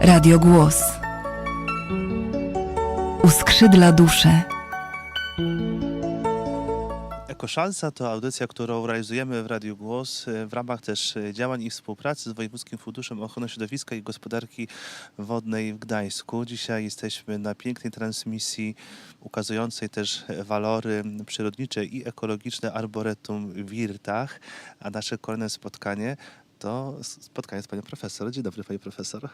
Radio Głos. Uskrzydla duszę. Ekoszansa to audycja, którą realizujemy w Radiu Głos e, w ramach też e, działań i współpracy z Wojewódzkim Funduszem Ochrony Środowiska i Gospodarki Wodnej w Gdańsku. Dzisiaj jesteśmy na pięknej transmisji ukazującej też walory przyrodnicze i ekologiczne Arboretum Wirtach, a nasze kolejne spotkanie to spotkanie z panią profesor. Dzień dobry pani profesor.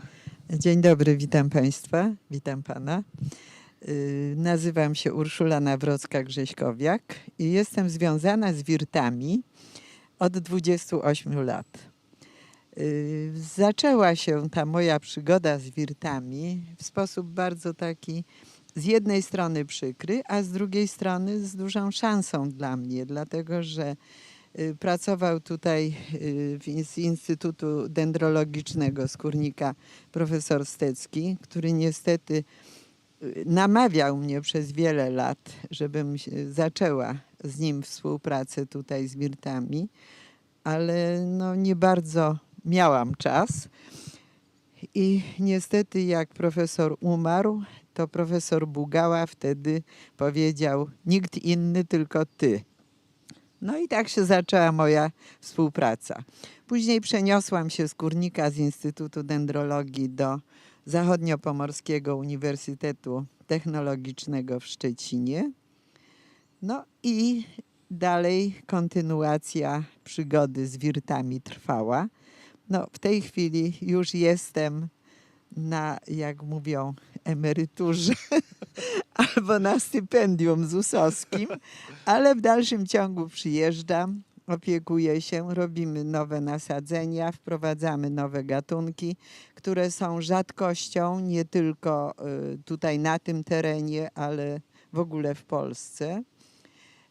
Dzień dobry, witam Państwa, witam Pana. Yy, Nazywam się Urszula Nawrocka-Grześkowiak i jestem związana z wirtami od 28 lat. Yy, Zaczęła się ta moja przygoda z wirtami w sposób bardzo taki z jednej strony przykry, a z drugiej strony z dużą szansą dla mnie, dlatego że y, pracował tutaj y, z Instytutu Dendrologicznego Skórnika profesor Stecki, który niestety y, namawiał mnie przez wiele lat, żebym zaczęła z nim współpracę tutaj z wirtami, ale no nie bardzo miałam czas. I niestety jak profesor umarł, to profesor Bugała wtedy powiedział nikt inny, tylko ty. No i tak się zaczęła moja współpraca. Później przeniosłam się z Kurnika z Instytutu Dendrologii do Zachodniopomorskiego Uniwersytetu Technologicznego w Szczecinie. No i dalej kontynuacja przygody z wirtami trwała. No, w tej chwili już jestem na, jak mówią, emeryturze albo na stypendium ZUS-owskim, ale w dalszym ciągu przyjeżdżam, opiekuję się, robimy nowe nasadzenia, wprowadzamy nowe gatunki, które są rzadkością nie tylko y, tutaj na tym terenie, ale w ogóle w Polsce.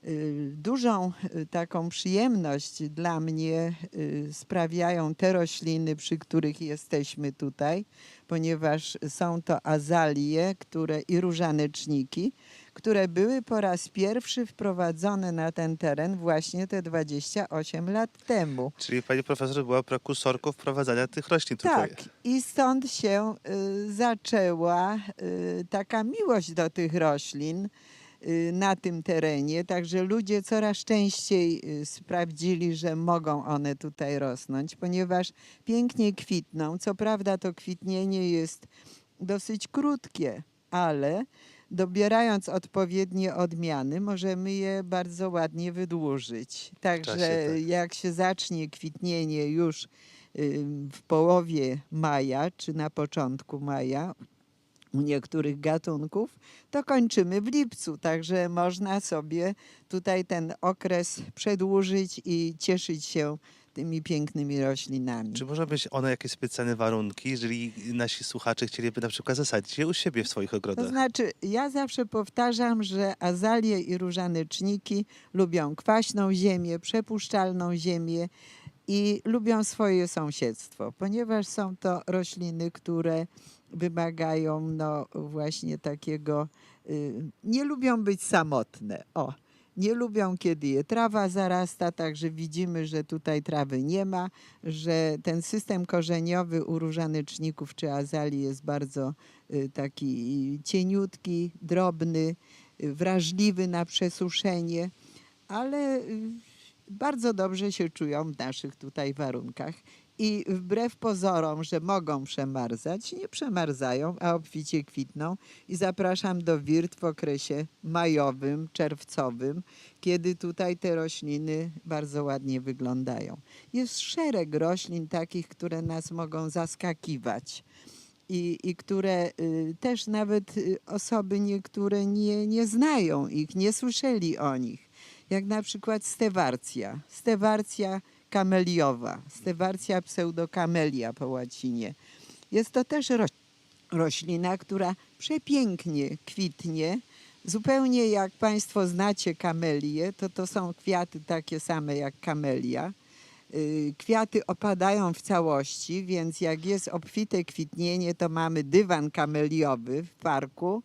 Y, Dużą y, taką przyjemność dla mnie y, sprawiają te rośliny, przy których jesteśmy tutaj, ponieważ są to azalie które, i różaneczniki, które były po raz pierwszy wprowadzone na ten teren właśnie te 28 lat temu. Czyli pani profesor była prekursorką wprowadzania tych roślin tutaj. Tak, i stąd się y, zaczęła y, taka miłość do tych roślin na tym terenie. Także ludzie coraz częściej y, sprawdzili, że mogą one tutaj rosnąć, ponieważ pięknie kwitną. Co prawda to kwitnienie jest dosyć krótkie, ale dobierając odpowiednie odmiany, możemy je bardzo ładnie wydłużyć. Także czasie, tak. jak się zacznie kwitnienie już y, w połowie maja czy na początku maja u niektórych gatunków, to kończymy w lipcu. Także można sobie tutaj ten okres przedłużyć i cieszyć się tymi pięknymi roślinami. Czy może być one jakieś specjalne warunki, jeżeli nasi słuchacze chcieliby na przykład zasadzić je u siebie w swoich To ogrodach? znaczy, ja zawsze powtarzam, że azalie i różaneczniki lubią kwaśną ziemię, przepuszczalną ziemię i lubią swoje sąsiedztwo, ponieważ są to rośliny, które wymagają no właśnie takiego, y, nie lubią być samotne. O, nie lubią, kiedy je trawa zarasta, także widzimy, że tutaj trawy nie ma, że ten system korzeniowy u różaneczników czy azalii jest bardzo y, taki cieniutki, drobny, y, wrażliwy na przesuszenie, ale bardzo dobrze się czują w naszych tutaj warunkach. I wbrew pozorom, że mogą przemarzać, nie przemarzają, a obficie kwitną. I zapraszam do wirt w okresie majowym, czerwcowym, kiedy tutaj te rośliny bardzo ładnie wyglądają. Jest szereg roślin takich, które nas mogą zaskakiwać i, i które y, też nawet y, osoby niektóre nie, nie znają ich, nie słyszeli o nich. Jak na przykład stewarcja. Stewarcja kameliowa, stewarcja pseudokamelia po łacinie. Jest to też ro, roślina, która przepięknie kwitnie. Zupełnie jak Państwo znacie kamelię, to to są kwiaty takie same jak kamelia. Y, Kwiaty opadają w całości, więc jak jest obfite kwitnienie, to mamy dywan kameliowy w parku.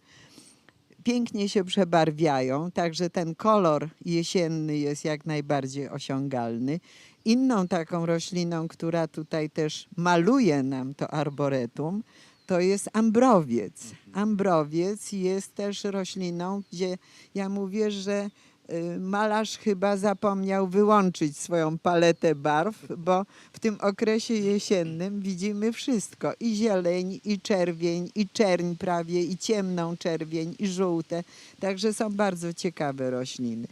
Pięknie się przebarwiają, także ten kolor jesienny jest jak najbardziej osiągalny. Inną taką rośliną, która tutaj też maluje nam to arboretum, to jest ambrowiec. Ambrowiec jest też rośliną, gdzie ja mówię, że y, malarz chyba zapomniał wyłączyć swoją paletę barw, bo w tym okresie jesiennym widzimy wszystko. I zieleń, i czerwień, i czerń prawie, i ciemną czerwień, i żółte. Także są bardzo ciekawe rośliny.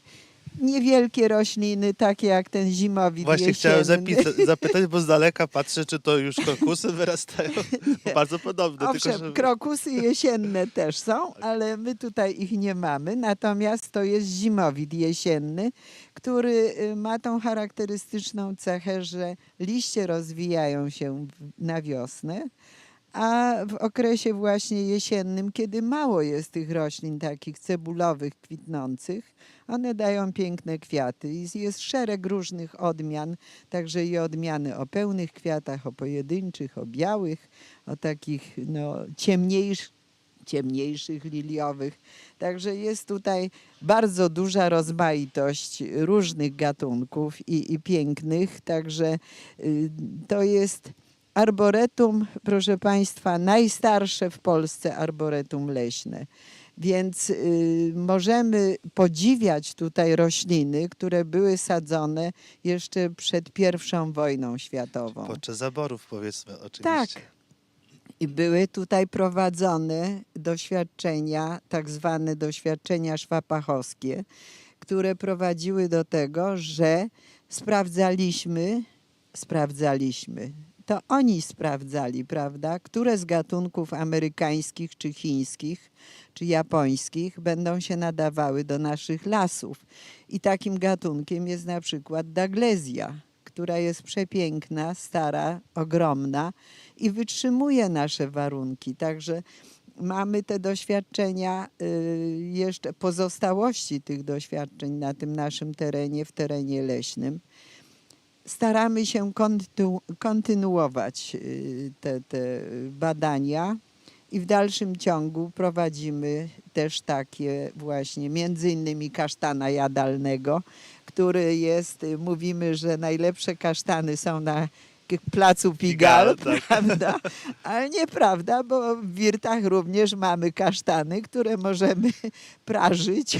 Niewielkie rośliny, takie jak ten zimowit Właśnie chciałem zapytać, bo z daleka patrzę, czy to już krokusy wyrastają. Bardzo podobne. Owszem, tylko, że... krokusy jesienne też są, ale my tutaj ich nie mamy. Natomiast to jest zimowit jesienny, który y, ma tą charakterystyczną cechę, że liście rozwijają się na wiosnę, a w okresie właśnie jesiennym, kiedy mało jest tych roślin takich cebulowych, kwitnących, one dają piękne kwiaty. Jest, jest szereg różnych odmian, także i odmiany o pełnych kwiatach, o pojedynczych, o białych, o takich no, ciemniejszych, ciemniejszych liliowych. Także jest tutaj bardzo duża rozmaitość różnych gatunków i, i pięknych. Także y, to jest arboretum, proszę Państwa, najstarsze w Polsce arboretum leśne. Więc y, możemy podziwiać tutaj rośliny, które były sadzone jeszcze przed pierwszą wojną światową. Podczas zaborów powiedzmy oczywiście. Tak. I były tutaj prowadzone doświadczenia, tak zwane doświadczenia szwapachowskie, które prowadziły do tego, że sprawdzaliśmy, sprawdzaliśmy, to oni sprawdzali, prawda, które z gatunków amerykańskich, czy chińskich, czy japońskich będą się nadawały do naszych lasów. I takim gatunkiem jest na przykład Daglezja, która jest przepiękna, stara, ogromna i wytrzymuje nasze warunki. Także mamy te doświadczenia, y, jeszcze pozostałości tych doświadczeń na tym naszym terenie, w terenie leśnym. Staramy się kontynu- kontynuować y, te, te badania i w dalszym ciągu prowadzimy też takie właśnie, między innymi kasztana jadalnego, który jest, y, mówimy, że najlepsze kasztany są na placu Pigal, Pigalle, tak. prawda? Ale nieprawda, bo w Wirtach również mamy kasztany, które możemy prażyć.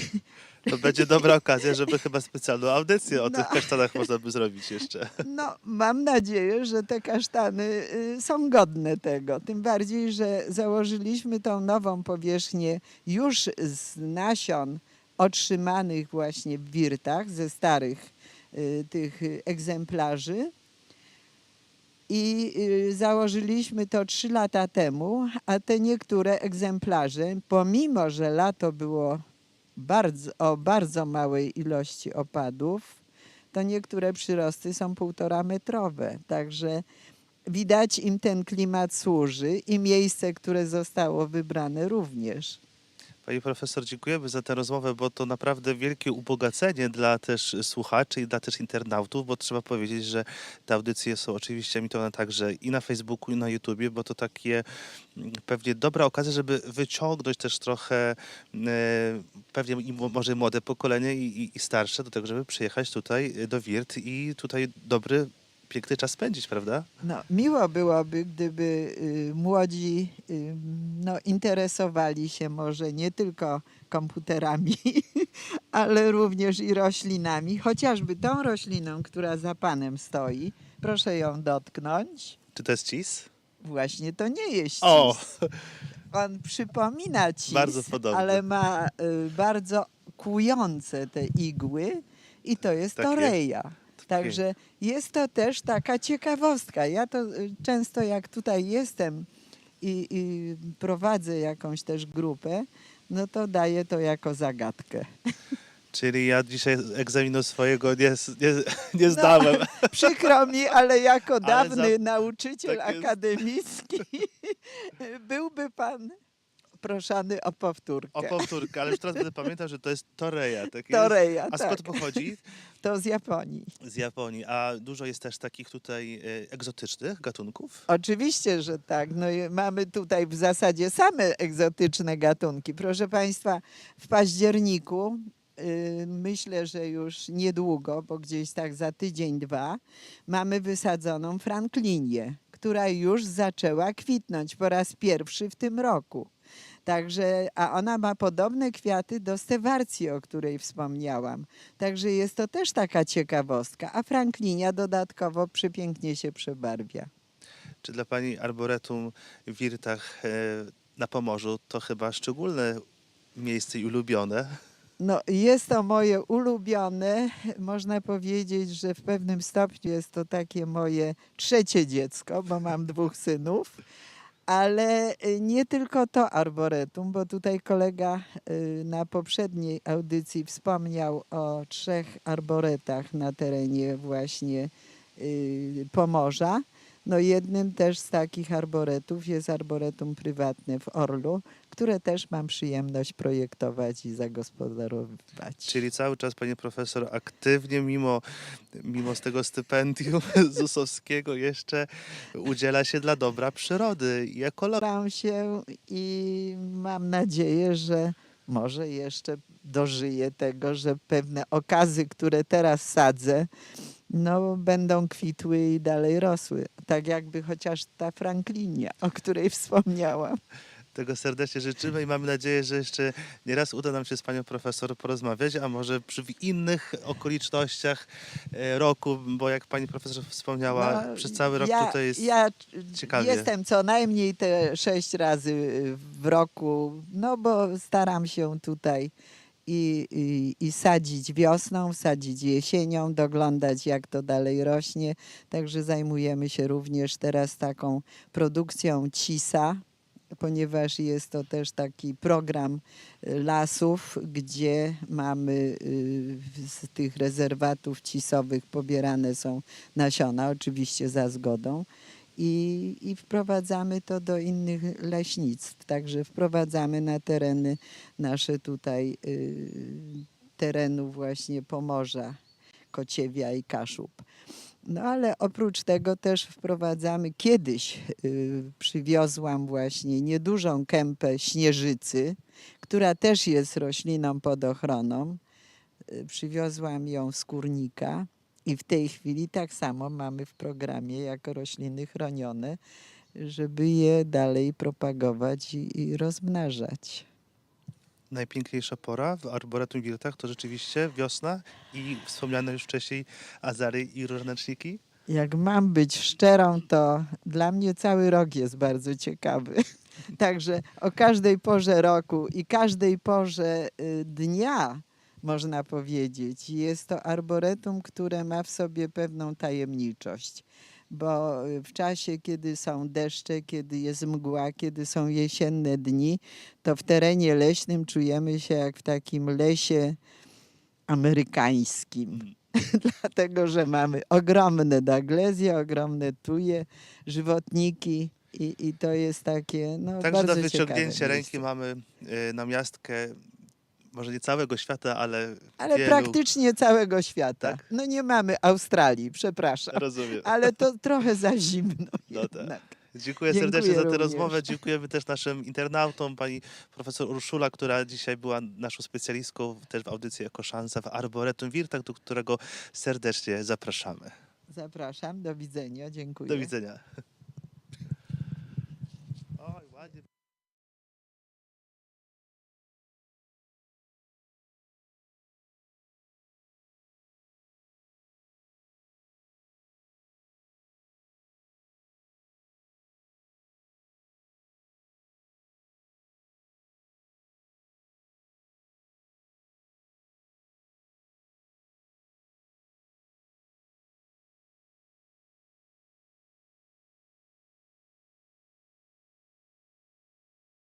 To będzie dobra okazja, żeby chyba specjalną audycję o No. tych kasztanach można by zrobić jeszcze. No, mam nadzieję, że te kasztany y, są godne tego. Tym bardziej, że założyliśmy tą nową powierzchnię już z nasion otrzymanych właśnie w Wirtach, ze starych y, tych y, egzemplarzy. I y, założyliśmy to trzy lata temu, a te niektóre egzemplarze, pomimo że lato było bardzo, o bardzo małej ilości opadów, to niektóre przyrosty są półtora metrowe. Także widać im ten klimat służy i miejsce, które zostało wybrane również. Pani profesor, dziękujemy za tę rozmowę, bo to naprawdę wielkie ubogacenie dla też słuchaczy i dla też internautów, bo trzeba powiedzieć, że te audycje są oczywiście emitowane także i na Facebooku, i na YouTubie, bo to takie mm, pewnie dobra okazja, żeby wyciągnąć też trochę e, pewnie może młode pokolenie i, i, starsze do tego, żeby przyjechać tutaj do Wirt i tutaj dobry, piękny czas spędzić, prawda? No, miło byłoby, gdyby y, młodzi y, no, interesowali się może nie tylko komputerami, ale również i roślinami, chociażby tą rośliną, która za panem stoi. Proszę ją dotknąć. Czy to jest cis? Właśnie to nie jest cis. O! On przypomina cis, Bardzo podobny. ale ma y, bardzo kłujące te igły i to jest Takie- toreja. Także jest to też taka ciekawostka. Ja to y, często jak tutaj jestem i, i prowadzę jakąś też grupę, no to daję to jako zagadkę. Czyli ja dzisiaj egzaminu swojego nie, nie, nie zdałem. Przykro mi, ale jako Ale dawny za- nauczyciel tak akademicki byłby pan proszony o powtórkę. O powtórkę, ale już teraz będę pamiętał, że to jest toreja. Tak? Toreja, A tak. skąd pochodzi? To z Japonii. Z Japonii. A dużo jest też takich tutaj e, egzotycznych gatunków? Oczywiście, że tak. No, i mamy tutaj w zasadzie same egzotyczne gatunki. Proszę Państwa, w październiku y, myślę, że już niedługo, bo gdzieś tak za tydzień, dwa, mamy wysadzoną franklinię, która już zaczęła kwitnąć po raz pierwszy w tym roku. Także, a ona ma podobne kwiaty do stewarcji, o której wspomniałam. Także jest to też taka ciekawostka. A franklinia dodatkowo przepięknie się przebarwia. Czy dla Pani Arboretum w Wirtach e, na Pomorzu to chyba szczególne miejsce i ulubione? No, jest to moje ulubione. Można powiedzieć, że w pewnym stopniu jest to takie moje trzecie dziecko, bo mam dwóch synów. Ale y, nie tylko to arboretum, bo tutaj kolega y, na poprzedniej audycji wspomniał o trzech arboretach na terenie właśnie y, Pomorza. No jednym też z takich arboretów jest arboretum prywatne w Orlu, które też mam przyjemność projektować i zagospodarowywać. Czyli cały czas Pani Profesor aktywnie, mimo, mimo z tego stypendium ZUS-owskiego jeszcze udziela się dla dobra przyrody i ekologii. Staram się i mam nadzieję, że może jeszcze dożyję tego, że pewne okazy, które teraz sadzę, no, będą kwitły i dalej rosły. Tak jakby chociaż ta Franklinia, o której wspomniałam. Tego serdecznie życzymy i mamy nadzieję, że jeszcze nieraz uda nam się z Panią Profesor porozmawiać, a może przy innych okolicznościach e, roku, bo jak Pani Profesor wspomniała, No, przez cały rok ja, tutaj jest Ja ciekawie. jestem co najmniej te sześć razy w roku, no bo staram się tutaj i, i, i sadzić wiosną, sadzić jesienią, doglądać jak to dalej rośnie. Także zajmujemy się również teraz taką produkcją cisa, ponieważ jest to też taki program y, lasów, gdzie mamy y, z tych rezerwatów cisowych pobierane są nasiona, oczywiście za zgodą. I, I wprowadzamy to do innych leśnictw. Także wprowadzamy na tereny nasze tutaj y, terenu właśnie Pomorza, Kociewia i Kaszub. No ale oprócz tego też wprowadzamy, kiedyś y, przywiozłam właśnie niedużą kępę śnieżycy, która też jest rośliną pod ochroną. Y, Przywiozłam ją z kurnika i w tej chwili tak samo mamy w programie jako rośliny chronione, żeby je dalej propagować i, i rozmnażać. najpiękniejsza pora w Arboretum Wirtach to rzeczywiście wiosna i wspomniane już wcześniej azary i różneczniki. Jak mam być szczerą, to dla mnie cały rok jest bardzo ciekawy. Także o każdej porze roku i każdej porze y, dnia, można powiedzieć, jest to arboretum, które ma w sobie pewną tajemniczość. Bo y, w czasie, kiedy są deszcze, kiedy jest mgła, kiedy są jesienne dni, to w terenie leśnym czujemy się jak w takim lesie amerykańskim. Dlatego że mamy ogromne daglezje, ogromne tuje, żywotniki i, i to jest takie no, Także bardzo na wyciągnięcie ciekawe ręki mamy e, namiastkę, może nie całego świata, ale, Ale wielu. praktycznie całego świata. Tak? No nie mamy Australii, przepraszam, Rozumiem. ale to trochę za zimno No tak. Dziękuję, Dziękuję serdecznie za tę rozmowę. Dziękujemy też naszym internautom, pani profesor Urszula, która dzisiaj była naszą specjalistką też w audycji Ekoszansa w Arboretum Wirtach, do którego serdecznie zapraszamy. Zapraszam, do widzenia, dziękuję. Do widzenia.